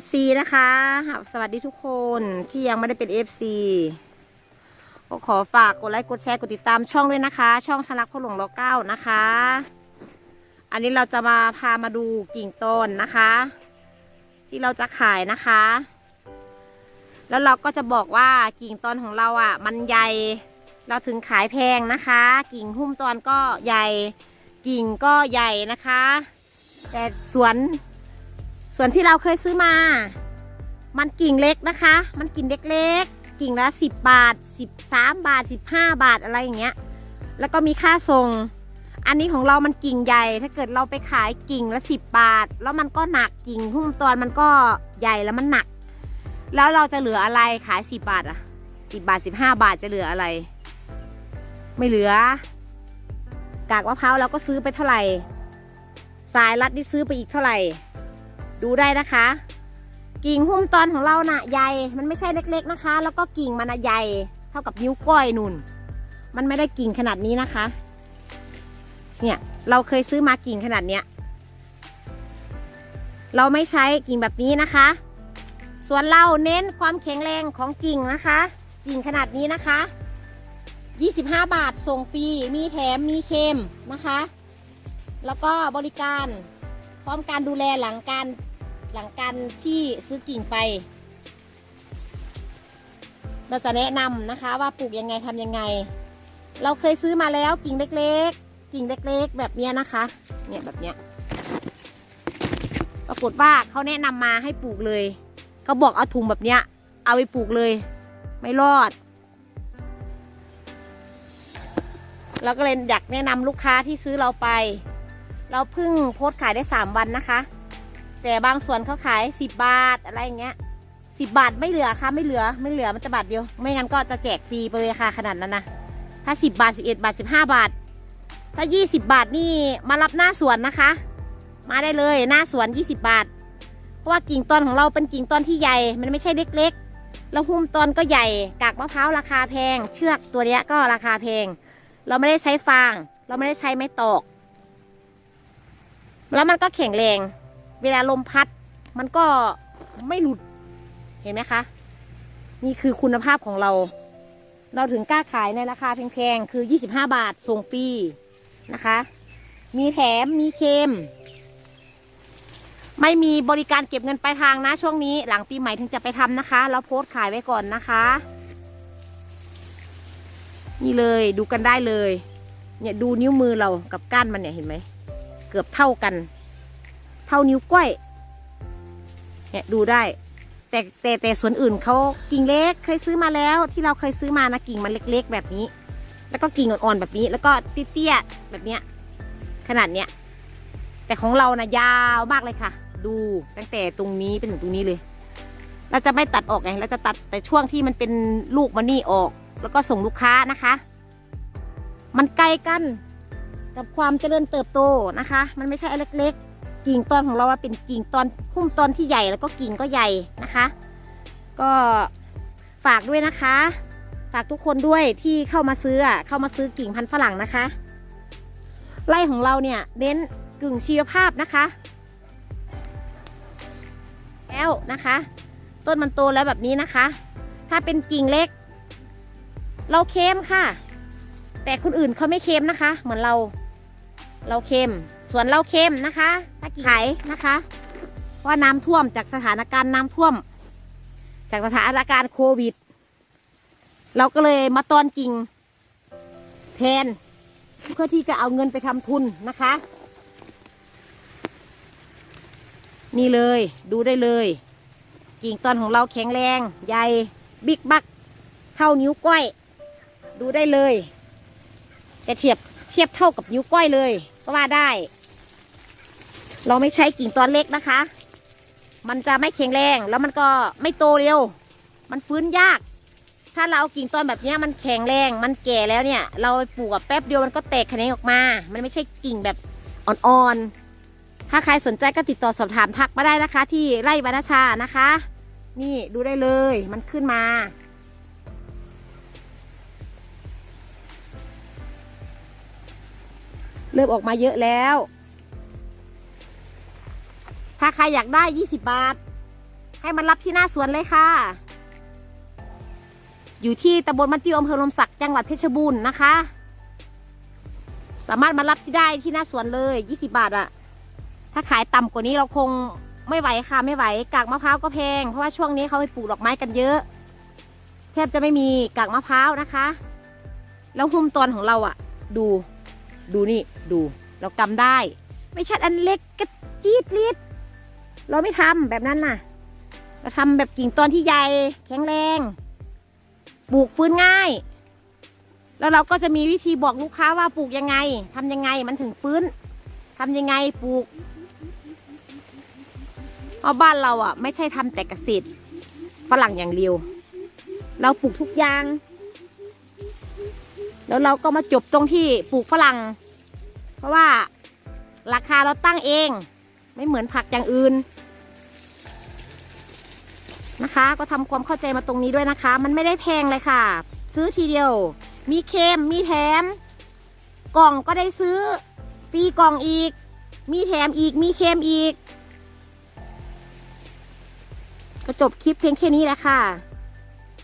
FC นะคะ สวัสดีทุกคนที่ยังไม่ได้เป็น FC ก็ขอฝากกดไลค์กดแชร์กดติดตามช่องด้วยนะคะ ช่องชลักพ่อหลวงรอเก้านะคะ อันนี้เราจะมาพามาดูกิ่งต้นนะคะ ที่เราจะขายนะคะ แล้วเราก็จะบอกว่ากิ่งต้นของเราอะ มันใหญ่เราถึงขายแพงนะคะ กิ่งหุ้มตอนก็ใหญ่กิ่งก็ใหญ่นะคะ แต่สวน ส่วนที่เราเคยซื้อมา มันกิ่งเล็กนะคะ มันกิ่งเล็กๆ กิ่งละ 10 บาท 13 บาท 15 บาทอะไรอย่างเงี้ย แล้วก็มีค่าส่ง อันนี้ของเรามันกิ่งใหญ่ ถ้าเกิดเราไปขายกิ่งละ 10 บาท แล้วมันก็หนักกิ่งหุ้มตอนมันก็ใหญ่แล้วมันหนัก แล้วเราจะเหลืออะไรขาย 10 บาทอะ10 บาท 15 บาทจะเหลืออะไร ไม่เหลือกากมะพร้าวเราก็ซื้อไปเท่าไหร่ สายรัดนี่ซื้อไปอีกเท่าไหร่ ดูได้นะคะ กิ่งหุ้มตอนของเราน่ะใหญ่ มันไม่ใช่เล็ก ๆนะคะ แล้วก็กิ่งมันใหญ่เท่ากับนิ้วก้อยนุ่น มันไม่ได้กิ่งขนาดนี้นะคะ เนี่ยเราเคยซื้อมากิ่งขนาดเนี้ย เราไม่ใช้กิ่งแบบนี้นะคะ ส่วนเราเน้นความแข็งแรงของกิ่งนะคะ กิ่งขนาดนี้นะคะ 25 บาทส่งฟรี มีแถม มีเค็มนะคะ แล้วก็บริการพร้อมการดูแลหลังการ หลังการที่ซื้อกิ่งไป เราจะแนะนำนะคะว่าปลูกยังไงทำยังไง เราเคยซื้อมาแล้วกิ่งเล็กๆ กิ่งเล็กๆ แบบเนี้ยนะคะ เนี่ยแบบเนี้ย ปรากฏว่าเขาแนะนำมาให้ปลูกเลยเขาบอกเอาถุงแบบเนี้ย เอาไปปลูกเลย ไม่รอดเราก็เลยอยากแนะนำลูกค้าที่ซื้อเราไป เราเพิ่งโพสต์ขายได้ 3 วันนะคะ แต่บางส่วนเขาขาย 10 บาทอะไรอย่างเงี้ยสิบบาทไม่เหลือค่ะไม่เหลือไม่เหลือมันจะบาทเดียว ไม่งั้นก็จะแจกฟรีไปเลยค่ะขนาดนั้นนะถ้า10บบาท11บเอ็ดบาท15บห้าบาท ถ้า20บบาทนี่มารับหน้าสวนนะคะ มาได้เลยหน้าสวน20บาท เพราะว่ากิ่งต้นของเราเป็นกิ่งต้นที่ใหญ่มันไม่ใช่เล็กๆแล้วหุ้มต้นก็ใหญ่กากมะพร้าวราคาแพง เชือกตัวเนี้ยก็ราคาแพง เราไม่ได้ใช้ฟาง เราไม่ได้ใช้ไม้ตอก แล้วมันก็แข็งแรง เวลาลมพัดมันก็ไม่หลุดเห็นไหมคะ นี่คือคุณภาพของเรา เราถึงกล้าขายในราคาแพงๆ คือ 25 บาทส่งฟรีนะคะ มีแถมมีเค็ม ไม่มีบริการเก็บเงินปลายทางนะช่วงนี้หลังปีใหม่ถึงจะไปทำนะคะ เราโพสต์ขายไว้ก่อนนะคะ นี่เลยดูกันได้เลย เนี่ยดูนิ้วมือเรากับก้านมันเนี่ยเห็นไหม เกือบเท่ากัน เท่านิ้วก้อยเนี่ยดูได้ แต่แต่แต่สวนอื่นเขากิ่งเล็กเคยซื้อมาแล้ว ที่เราเคยซื้อมานะกิ่งมันเล็ก ๆ แบบนี้ แล้วก็กิ่งอ่อนๆแบบนี้ แล้วก็เตี้ยๆแบบเนี้ยขนาดเนี้ยแต่ของเรานะยาวมากเลยค่ะ ดูตั้งแต่ตรงนี้เป็นถึงตรงนี้เลย เราจะไม่ตัดออกไงเราจะตัดแต่ช่วงที่มันเป็นลูกมันนี่ออก แล้วก็ส่งลูกค้านะคะ มันไกลกันกับความเจริญเติบโตนะคะ มันไม่ใช่เล็กๆ กิ่งตอนของเราว่าเป็นกิ่งตอนพุ่มตอนที่ใหญ่แล้วก็กิ่งก็ใหญ่นะคะ ก็ฝากด้วยนะคะ ฝากทุกคนด้วยที่เข้ามาซื้อเข้ามาซื้อกิ่งพันธุ์ฝรั่งนะคะ ไร่ของเราเนี่ยเน้นกึ่งชีวภาพนะคะ แล้วนะคะ ต้นมันโตแล้วแบบนี้นะคะ ถ้าเป็นกิ่งเล็ก เราเค็มค่ะ แต่คนอื่นเขาไม่เค็มนะคะ เหมือนเรา เราเค็ม ส่วนเราเค็มนะคะถ้ากิ่งขายนะคะว่าน้ำท่วมจากสถานการณ์น้ำท่วม จากสถานการณ์โควิด เราก็เลยมาตอนกิ่งแทนเพื่อที่จะเอาเงินไปทำทุนนะคะ นี่เลยดูได้เลย กิ่งตอนของเราแข็งแรง ใหญ่บิ๊กบักเท่านิ้วก้อย ดูได้เลย จะเทียบเทียบเท่ากับนิ้วก้อยเลย ก็ว่าได้ เราไม่ใช้กิ่งตอนเล็กนะคะ มันจะไม่แข็งแรงแล้วมันก็ไม่โตเร็ว มันฟื้นยาก ถ้าเราเอากิ่งตอนแบบนี้มันแข็งแรง มันแก่แล้วเนี่ย เราไปปลูกกับแป๊บเดียวมันก็แตกแขนงออกมา มันไม่ใช่กิ่งแบบอ่อนๆ ถ้าใครสนใจก็ติดต่อสอบถามทักมาได้นะคะ ที่ไร่บรรณชานะคะ นี่ดูได้เลย มันขึ้นมาเริ่มออกมาเยอะแล้ว ถ้าใครอยากได้ 20 บาท ให้มันรับที่หน้าสวนเลยค่ะ อยู่ที่ตำบลมันติวอำเภอลมศักดิ์จังหวัดเพชรบูรณ์นะคะ สามารถมารับที่ได้ที่หน้าสวนเลย 20 บาทอะถ้าขายต่ำกว่านี้เราคงไม่ไหวค่ะไม่ไหวกากมะพร้าวก็แพง เพราะว่าช่วงนี้เขาไปปลูกดอกไม้กันเยอะ แทบจะไม่มีกากมะพร้าวนะคะ แล้วหุ้มตอนของเราอะดูดูนี่ดู เรากำได้ ไม่ใช่อันเล็กกระจี๊ดลิด เราไม่ทำแบบนั้นน่ะ เราทำแบบกิ่งตอนที่ใหญ่แข็งแรงปลูกฟื้นง่าย แล้วเราก็จะมีวิธีบอกลูกค้าว่าปลูกยังไงทำยังไงมันถึงฟื้นทำยังไงปลูกเพราะบ้านเราอะ ไม่ใช่ทำแต่เกษตรฝรั่งอย่างเดียว เราปลูกทุกอย่าง แล้วเราก็มาจบตรงที่ปลูกฝรั่ง เพราะว่าราคาเราตั้งเอง ไม่เหมือนผักอย่างอื่น นะคะ ก็ทำความเข้าใจมาตรงนี้ด้วยนะคะ มันไม่ได้แพงเลยค่ะ ซื้อทีเดียว มีเค็มมีแถม กล่องก็ได้ซื้อฟรีกล่องอีก มีแถมอีกมีเค็มอีก ก็จบคลิปเพียงแค่นี้แหละค่ะ